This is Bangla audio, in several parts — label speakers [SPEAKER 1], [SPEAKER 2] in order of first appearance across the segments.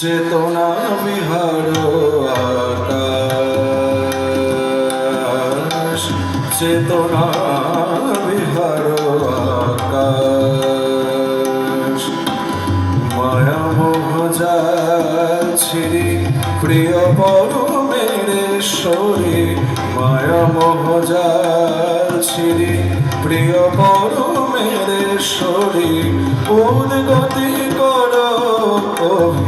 [SPEAKER 1] চেতনা বিহার আকাশ। চেতনা বিহার আকাশ। মায়া মোহ যাচ্ছিরি প্রিয় পরমের শরীর মায়া মোহ যাচ্ছিরি প্রিয় পরমের শরীর উদ্গতি কর অভিলাষ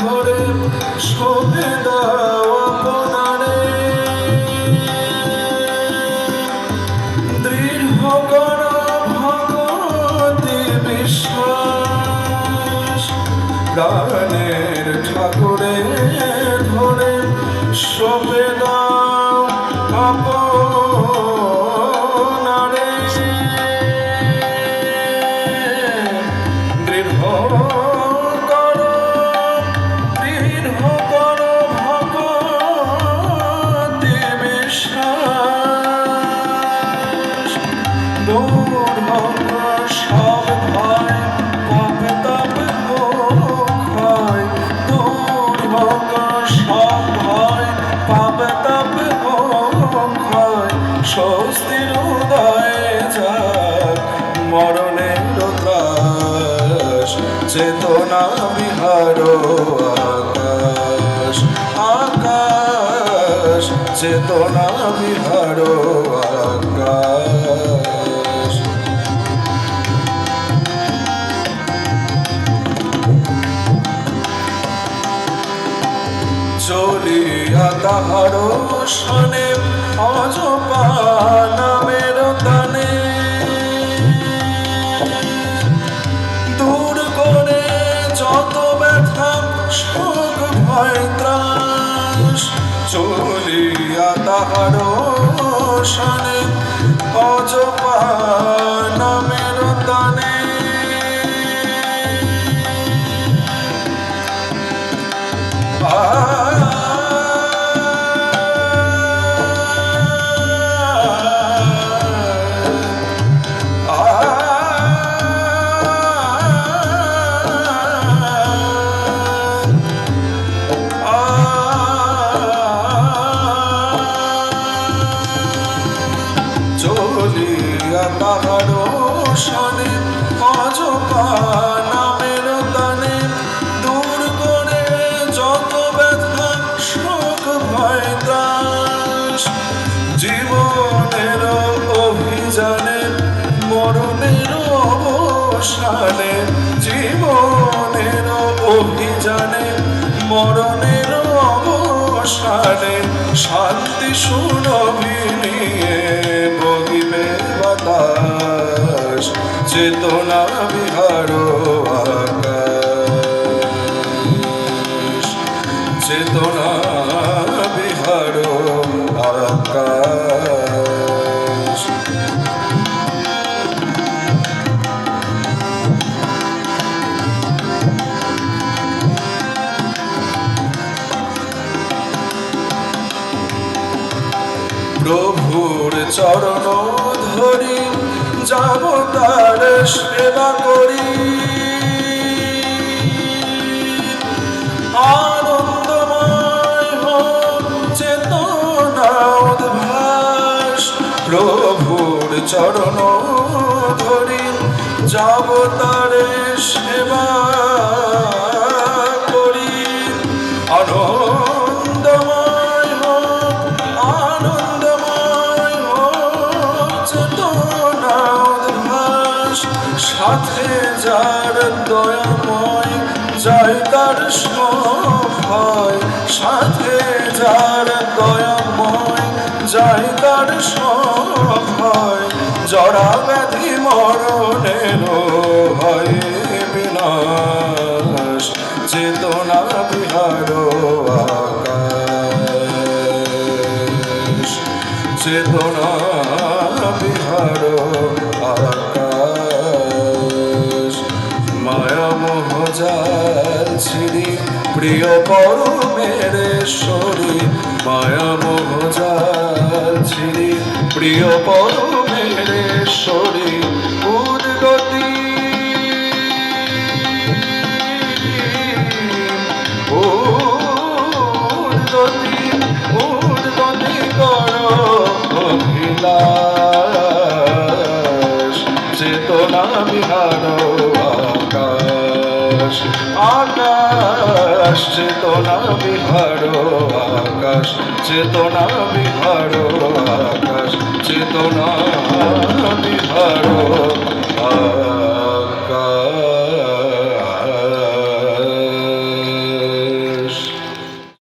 [SPEAKER 1] ধরে শোভে দাও আপনারে দৃঢ় কর ভগবতী বিশ্বাস প্রাণের ঠাকুরে ধরে শোভে উদয় মরণের ত্রাস চেতনা বিহার আকাশ আকাশ চেতনা বিহার আকাশ। তাহার শনে, অজপা নামের তানে দূর করে যত ব্যথা শোক ভয়, ত্রাস, চলিয়া তাহার শনে, অজপা মরণের অবসানে, জীবনের অভিযানে, মরণের অবসানে, শান্তি সুরভি নিয়ে বগিবে বাতাস, চেতনা বিহার চেতনা বিহার আকাশ। চরণ ধরি যাব তার সেবা করি। আনন্দময় চেতনা উদ্ভাস, প্রভুর চরণ ধরি যাব তার সেবা করি। আনন্দময় দয়াময় যায় তার সভয় সাথে যার দয়াময় যায় তার সভয় জড়া ব্যাধি মরণের হয় বিনাশ বিহার আকাশ, চেতনা বিহার আকাশ। ছিড়ি প্রিয় পরমের শরী মায়া মোহজাল ছিড়ি প্রিয় পরমের শরী উদ্গতি। উদ্গতি উদ্গতি কর অভিলাষ চেতনা বিহার আকাশ আকাশ চেতনা বিহার আকাশ চেতনা বিহার আকাশ চেতনা বিহার।